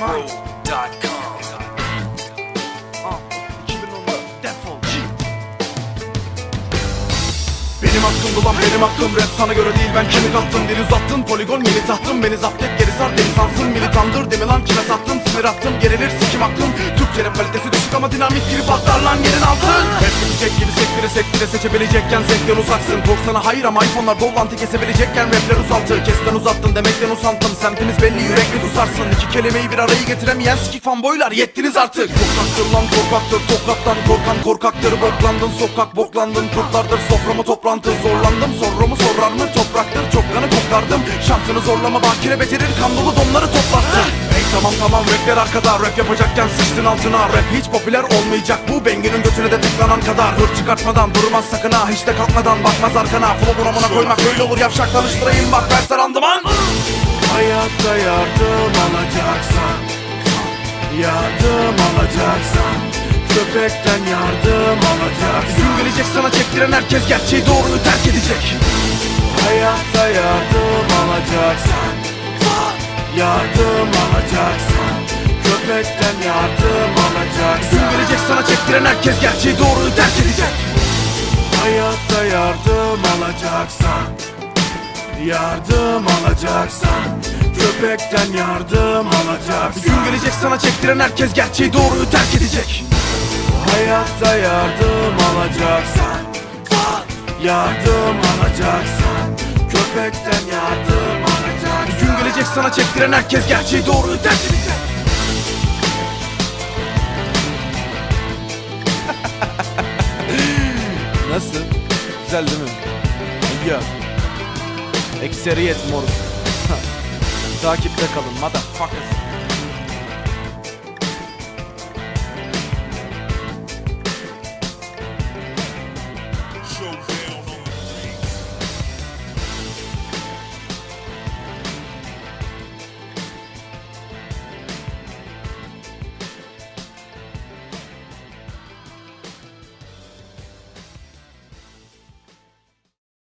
Bro.com 2010'da defol. Benim hakkım ulan benim hakkım Rap. Sana göre değil ben kimi kattım? Dil uzattın poligon yeni tahtım. Beni zapt et geri sar deli sansın. Militandır demi lan kime sattın Sinir attım patlar lan yerin altın bitecek gibi sektire sektire seçebilecekken zevkten uzaksın. Korksana hayır ama iPhone'lar dollantı kesebilecekken Rapler uzaltı kesten uzattın demekten usandım. Semtimiz belli yürekli kusarsın. İki kelimeyi bir arayı getiremeyen sikik fanboylar. Yettiniz artık. Korkaktır lan korkaktır. Tokattan korkan korkaktır. Boklandın sokak boklandın kurtlardır. Soframı toplantı? Zorlandım. Sorumu sorar mı? Topraktır. Çok kanı koklardım Şansını zorlama bakire betirir kan dolu donları toplarsın tamam tamam rapler arkada. Rap yapacakken sıçtın altına. Rap hiç popüler olmayacak. Bu benginin götüne de tıklanan kadar. Hır çıkartmadan durmaz sakın ha hiç de kalkmadan bakmaz arkana. Flow buramına koymak böyle olur. Yavşak tanıştırayım. Bak verse randıman Hayatta yardım alacaksan Yardım alacaksan Köpekten yardım alacaksan. Gün gelecek sana çektiren herkes gerçeği doğruyu terk edecek. Hayatta yardım alacaksan Yardım alacaksan Köpekten yardım alacaksan Gün gelecek sana çektiren herkes gerçeği doğruyu terk edecek. Hayatta yardım alacaksan Yardım alacaksan Köpekten yardım alacaksan Gün gelecek sana çektiren herkes gerçeği doğruyu terk edecek. Hayatta yardım alacaksan Yardım alacaksan Köpekten yardım alacaksan Gün gelecek sana çektiren herkes gerçeği doğruyu edecek Nasıl? Güzel değil mi? Ya. Ekseriyet moruk. Takipte kalın motherfuckers.